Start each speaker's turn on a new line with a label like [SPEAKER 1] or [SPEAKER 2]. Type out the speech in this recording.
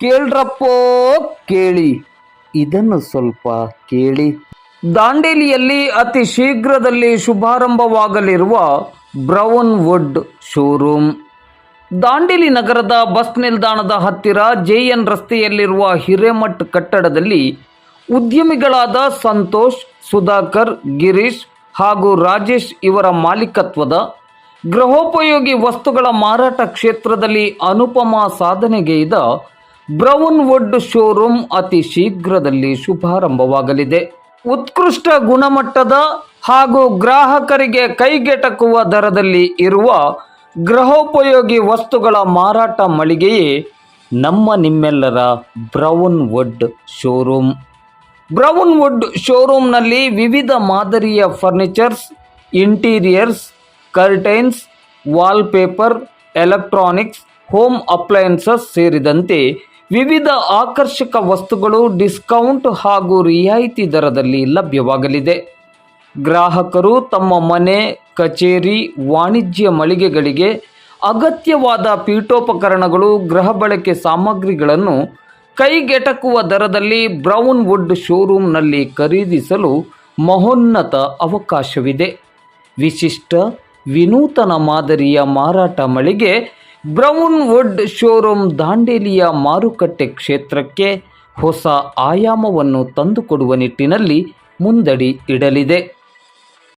[SPEAKER 1] ಕೇಳ್ರಪ್ಪೋ, ಕೇಳಿ. ಇದನ್ನು ಸ್ವಲ್ಪ ಕೇಳಿ. ದಾಂಡೇಲಿಯಲ್ಲಿ ಅತಿ ಶೀಘ್ರದಲ್ಲಿ ಶುಭಾರಂಭವಾಗಲಿರುವ ಬ್ರೌನ್ ವುಡ್ ಶೋರೂಮ್. ದಾಂಡೇಲಿ ನಗರದ ಬಸ್ ನಿಲ್ದಾಣದ ಹತ್ತಿರ ಜೆಎನ್ ರಸ್ತೆಯಲ್ಲಿರುವ ಹಿರೇಮಠ್ ಕಟ್ಟಡದಲ್ಲಿ ಉದ್ಯಮಿಗಳಾದ ಸಂತೋಷ್, ಸುಧಾಕರ್, ಗಿರೀಶ್ ಹಾಗೂ ರಾಜೇಶ್ ಇವರ ಮಾಲೀಕತ್ವದ ಗೃಹೋಪಯೋಗಿ ವಸ್ತುಗಳ ಮಾರಾಟ ಕ್ಷೇತ್ರದಲ್ಲಿ ಅನುಪಮ ಸಾಧನೆಗೈದ ಬ್ರೌನ್ ವುಡ್ ಶೋರೂಮ್ ಅತಿ ಶೀಘ್ರದಲ್ಲಿ ಶುಭಾರಂಭವಾಗಲಿದೆ. ಉತ್ಕೃಷ್ಟ ಗುಣಮಟ್ಟದ ಹಾಗೂ ಗ್ರಾಹಕರಿಗೆ ಕೈಗೆಟಕುವ ದರದಲ್ಲಿ ಇರುವ ಗೃಹೋಪಯೋಗಿ ವಸ್ತುಗಳ ಮಾರಾಟ ಮಳಿಗೆಯೇ ನಮ್ಮ ನಿಮ್ಮೆಲ್ಲರ brown wood showroom. Brown wood ಶೋರೂಮ್ನಲ್ಲಿ ವಿವಿಧ ಮಾದರಿಯ furnitures, interiors, curtains, wallpaper, electronics, home appliances ಸೇರಿದಂತೆ ವಿವಿಧ ಆಕರ್ಷಕ ವಸ್ತುಗಳು ಡಿಸ್ಕೌಂಟ್ ಹಾಗೂ ರಿಯಾಯಿತಿ ದರದಲ್ಲಿ ಲಭ್ಯವಾಗಲಿದೆ. ಗ್ರಾಹಕರು ತಮ್ಮ ಮನೆ, ಕಚೇರಿ, ವಾಣಿಜ್ಯ ಮಳಿಗೆಗಳಿಗೆ ಅಗತ್ಯವಾದ ಪೀಠೋಪಕರಣಗಳು, ಗೃಹ ಬಳಕೆ ಸಾಮಗ್ರಿಗಳನ್ನು ಕೈಗೆಟಕುವ ದರದಲ್ಲಿ ಬ್ರೌನ್ ವುಡ್ ಶೋರೂಮ್ನಲ್ಲಿ ಖರೀದಿಸಲು ಮಹೋನ್ನತ ಅವಕಾಶವಿದೆ. ವಿಶಿಷ್ಟ, ವಿನೂತನ ಮಾದರಿಯ ಮಾರಾಟ ಮಳಿಗೆ ಬ್ರೌನ್ ವುಡ್ ಶೋರೂಮ್ ದಾಂಡೇಲಿಯ ಮಾರುಕಟ್ಟೆ ಕ್ಷೇತ್ರಕ್ಕೆ ಹೊಸ ಆಯಾಮವನ್ನು ತಂದುಕೊಡುವ ನಿಟ್ಟಿನಲ್ಲಿ ಮುಂದಡಿ ಇಡಲಿದೆ.